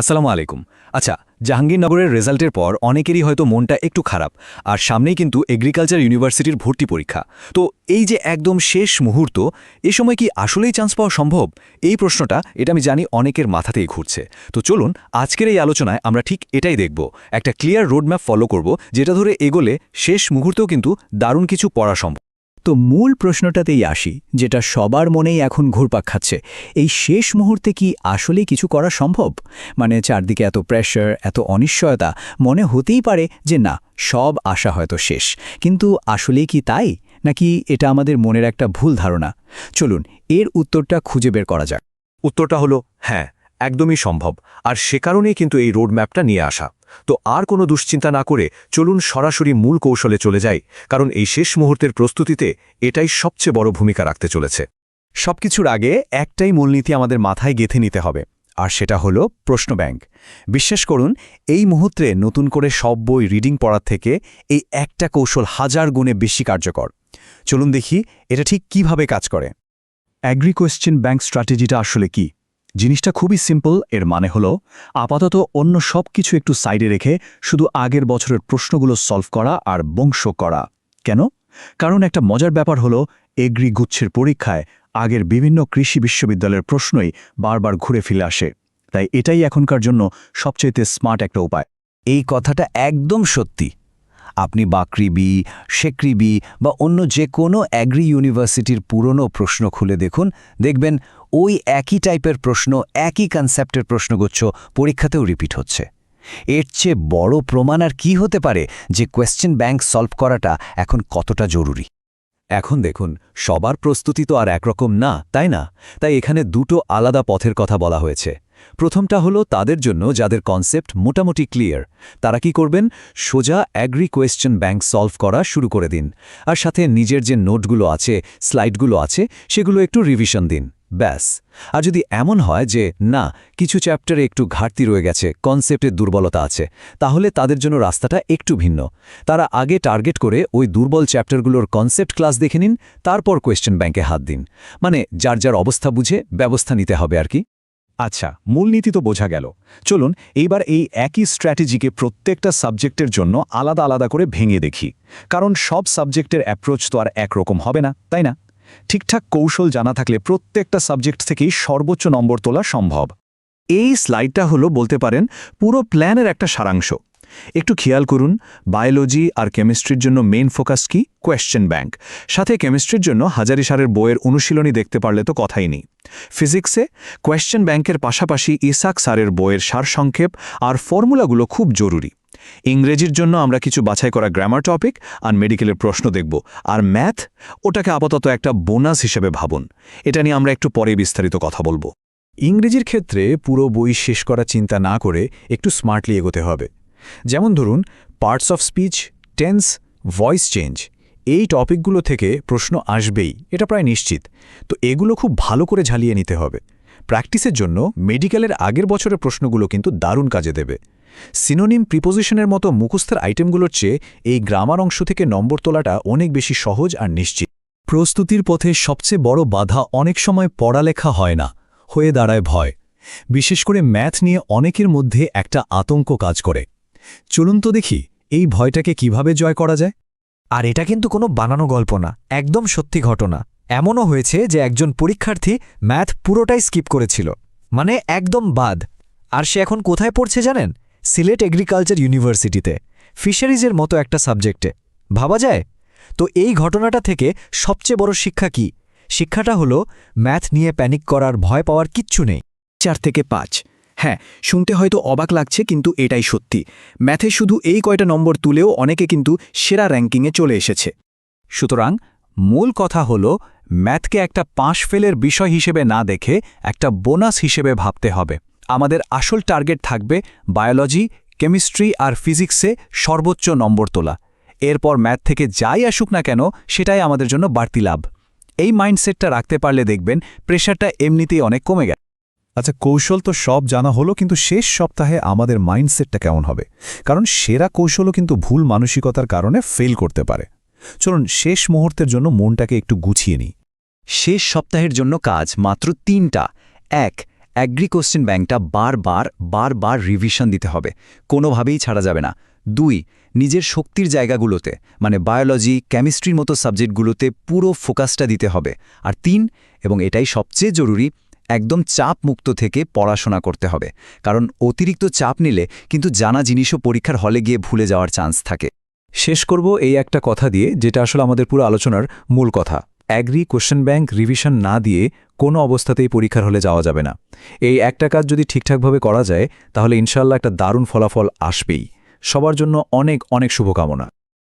আসসালামু আলাইকুম। আচ্ছা জাহাঙ্গীরনগরের রেজাল্টের পর অনেকেরই হয়তো মনটা একটু খারাপ, আর সামনেই কিন্তু এগ্রিকালচার ইউনিভার্সিটির ভর্তি পরীক্ষা। তো এই যে একদম শেষ মুহূর্ত, এ সময় কি আসলেই চান্স পাওয়া সম্ভব? এই প্রশ্নটা, এটা আমি জানি অনেকের মাথাতেই ঘুরছে। তো চলুন, আজকের এই আলোচনায় আমরা ঠিক এটাই দেখব। একটা ক্লিয়ার রোডম্যাপ ফলো করব, যেটা ধরে এগোলে শেষ মুহূর্তেও কিন্তু দারুণ কিছু পড়া সম্ভব। তো মূল প্রশ্নটাতেই আসি, যেটা সবার মনেই এখন ঘুরপাক খাচ্ছে। এই শেষ মুহূর্তে কি আসলেই কিছু করা সম্ভব? মানে চারদিকে এত প্রেশার এত অনিশ্চয়তা, মনে হতেই পারে যে না, সব আশা হয়তো শেষ। কিন্তু আসলেই কি তাই? নাকি এটা আমাদের মনের একটা ভুল ধারণা? চলুন, এর উত্তরটা খুঁজে বের করা যাক। উত্তরটা হলো হ্যাঁ। একদমই সম্ভব। আর সে কারণেই কিন্তু এই রোডম্যাপটা নিয়ে আসা। তো আর কোনো দুশ্চিন্তা না করে চলুন সরাসরি মূল কৌশলে চলে যাই, কারণ এই শেষ মুহূর্তের প্রস্তুতিতে এটাই সবচেয়ে বড় ভূমিকা রাখতে চলেছে। সবকিছুর আগে একটাই মূলনীতি আমাদের মাথায় গেঁথে নিতে হবে, আর সেটা হলো প্রশ্ন ব্যাংক। বিশ্বাস করুন, এই মুহূর্তে নতুন করে সব বই রিডিং পড়ার থেকে এই একটা কৌশল হাজার গুণে বেশি কার্যকর। চলুন দেখি এটা ঠিক কীভাবে কাজ করে। অ্যাগ্রি কোয়েশ্চেন ব্যাংক স্ট্র্যাটেজিটা আসলে কি? জিনিসটা খুবই সিম্পল এর মানে হলো আপাতত অন্য সব কিছু একটু সাইডে রেখে শুধু আগের বছরের প্রশ্নগুলো সলভ করা আর বংশ করা। কেন? কারণ একটা মজার ব্যাপার হলো এগ্রি গুচ্ছের পরীক্ষায় আগের বিভিন্ন কৃষি বিশ্ববিদ্যালয়ের প্রশ্নই বারবার ঘুরে ফিরে আসে। তাই এটাই এখনকার জন্য সবচেয়ে স্মার্ট একটা উপায়। এই কথাটা একদম সত্যি। আপনি বাকরিবি শেকরিবি বা অন্য যে কোনো অ্যাগ্রি ইউনিভার্সিটির পুরনো প্রশ্ন খুলে দেখুন। দেখবেন ওই একই টাইপের প্রশ্ন, একই কনসেপ্টের প্রশ্নগুচ্ছ পরীক্ষাতেও রিপিট হচ্ছে। এর চেয়ে বড় প্রমাণ আর কি হতে পারে যে কোয়েশ্চেন ব্যাংক সলভ করাটা এখন কতটা জরুরি? এখন দেখুন, সবার প্রস্তুতি তো আর একরকম না, তাই না? তাই এখানে দুটো আলাদা পথের কথা বলা হয়েছে। প্রথমটা হলো তাদের জন্য যাদের কনসেপ্ট মোটামুটি ক্লিয়ার তারা কি করবেন? সোজা অ্যাগ্রি কোয়েশ্চেন ব্যাংক সলভ করা শুরু করে দিন। আর সাথে নিজের যে নোটগুলো আছে স্লাইডগুলো আছে, সেগুলো একটু রিভিশন দিন। ব্যাস। আর যদি এমন হয় যে, না, কিছু চ্যাপ্টারে একটু ঘাটতি রয়ে গেছে কনসেপ্টের দুর্বলতা আছে, তাহলে তাদের জন্য রাস্তাটা একটু ভিন্ন। তারা আগে টার্গেট করে ওই দুর্বল চ্যাপ্টারগুলোর কনসেপ্ট ক্লাস দেখে নিন, তারপর কোয়েশ্চেন ব্যাংকে হাত দিন। মানে যার যার অবস্থা বুঝে ব্যবস্থা নিতে হবে আর কি। আচ্ছা মূলনীতি তো বোঝা গেল। চলুন, এইবার এই একই স্ট্র্যাটেজিকে প্রত্যেকটা সাবজেক্টের জন্য আলাদা আলাদা করে ভেঙে দেখি। কারণ সব সাবজেক্টের অ্যাপ্রোচ তো আর একরকম হবে না, তাই না? ঠিকঠাক কৌশল জানা থাকলে প্রত্যেকটা সাবজেক্ট থেকেই সর্বোচ্চ নম্বর তোলা সম্ভব। এই স্লাইডটা হলো, বলতে পারেন, পুরো প্ল্যানের একটা সারাংশ। একটু খেয়াল করুন, বায়োলজি আর কেমিস্ট্রির জন্য মেইন ফোকাস কি? Question bank. সাথে কেমিস্ট্রির জন্য হাজারি সারের বইয়ের অনুশীলনী দেখতে পারলে তো কথাই নেই। ফিজিক্সে কোয়েশ্চেন ব্যাংকের পাশাপাশি ইসাক স্যারের বইয়ের সারসংক্ষেপ আর ফর্মুলাগুলো খুব জরুরি। ইংরেজির জন্য আমরা কিছু বাছাই করা গ্রামার টপিক আর মেডিকেলের প্রশ্ন দেখব। আর ম্যাথ, ওটাকে আপাতত একটা বোনাস হিসেবে ভাবুন। এটা নিয়ে আমরা একটু পরে বিস্তারিত কথা বলব। ইংরেজির ক্ষেত্রে পুরো বই শেষ করা চিন্তা না করে একটু স্মার্টলি এগোতে হবে। যেমন ধরুন parts of speech tense voice change এই টপিকগুলো থেকে প্রশ্ন আসবেই, এটা প্রায় নিশ্চিত। তো এগুলো খুব ভালো করে ঝালিয়ে নিতে হবে। প্র্যাকটিসের জন্য মেডিকেলের আগের বছরের প্রশ্নগুলো কিন্তু দারুণ কাজে দেবে। সিনোনিম প্রিপোজিশনের মতো মুখস্থের আইটেমগুলোর চেয়ে এই গ্রামার অংশ থেকে নম্বর তোলাটা অনেক বেশি সহজ আর নিশ্চিত। প্রস্তুতির পথে সবচেয়ে বড় বাধা অনেক সময় পড়ালেখা হয় না, হয়ে দাঁড়ায় ভয়। বিশেষ করে ম্যাথ নিয়ে অনেকের মধ্যে একটা আতঙ্ক কাজ করে। চলুন তো দেখি, এই ভয়টাকে কীভাবে জয় করা যায়? আর এটা কিন্তু কোনো বানানো গল্প না, একদম সত্যি ঘটনা। এমনও হয়েছে যে একজন পরীক্ষার্থী ম্যাথ পুরোটাই স্কিপ করেছিল মানে একদম বাদ। আর সে এখন কোথায় পড়ছে জানেন? সিলেট এগ্রিকালচার ইউনিভার্সিটিতে, ফিশারিজের মতো একটা সাবজেক্টে। ভাবা যায়? তো এই ঘটনাটা থেকে সবচেয়ে বড় শিক্ষা কি? শিক্ষাটা হলো, ম্যাথ নিয়ে প্যানিক করার ভয় পাওয়ার কিচ্ছু নেই। চার থেকে পাঁচ। হ্যাঁ শুনতে হয়তো অবাক লাগছে, কিন্তু এটাই সত্যি। ম্যাথে শুধু এই কয়টা নম্বর তুলেও অনেকে কিন্তু সেরা র্যাঙ্কিংয়ে চলে এসেছে। সুতরাং মূল কথা হল, ম্যাথকে একটা পাঁশ ফেলের বিষয় হিসেবে না দেখে একটা বোনাস হিসেবে ভাবতে হবে। আমাদের আসল টার্গেট থাকবে বায়োলজি, কেমিস্ট্রি আর ফিজিক্সে সর্বোচ্চ নম্বর তোলা। এরপর ম্যাথ থেকে যাই আসুক না কেন, সেটাই আমাদের জন্য বাড়তি লাভ। এই মাইন্ডসেটটা রাখতে পারলে দেখবেন, প্রেশারটা এমনিতেই অনেক কমে গেছে। আচ্ছা কৌশল তো সব জানা হলো, কিন্তু শেষ সপ্তাহে আমাদের মাইন্ডসেটটা কেমন হবে? কারণ সেরা কৌশলও কিন্তু ভুল মানসিকতার কারণে ফেল করতে পারে। চলুন, শেষ মুহূর্তের জন্য মনটাকে একটু গুছিয়ে নিই। শেষ সপ্তাহের জন্য কাজ মাত্র তিনটা। এক অ্যাগ্রি কোশ্চেন ব্যাংকটা বারবার বারবার রিভিশন দিতে হবে। কোনোভাবেই ছাড়া যাবে না। দুই, নিজের শক্তির জায়গাগুলোতে মানে বায়োলজি কেমিস্ট্রির মতো সাবজেক্টগুলোতে পুরো ফোকাসটা দিতে হবে। আর তিন, এবং এটাই সবচেয়ে জরুরি একদম চাপ মুক্ত থেকে পড়াশোনা করতে হবে। কারণ অতিরিক্ত চাপ নিলে কিন্তু জানা জিনিসও পরীক্ষার হলে গিয়ে ভুলে যাওয়ার চান্স থাকে। শেষ করব এই একটা কথা দিয়ে, যেটা আসলে আমাদের পুরো আলোচনার মূল কথা। অ্যাগ্রি কোশ্চেন ব্যাংক রিভিশন না দিয়ে কোনো অবস্থাতেই পরীক্ষার হলে যাওয়া যাবে না। এই একটা কাজ যদি ঠিকঠাকভাবে করা যায়, তাহলে ইনশাল্লাহ একটা দারুণ ফলাফল আসবেই। সবার জন্য অনেক অনেক শুভকামনা।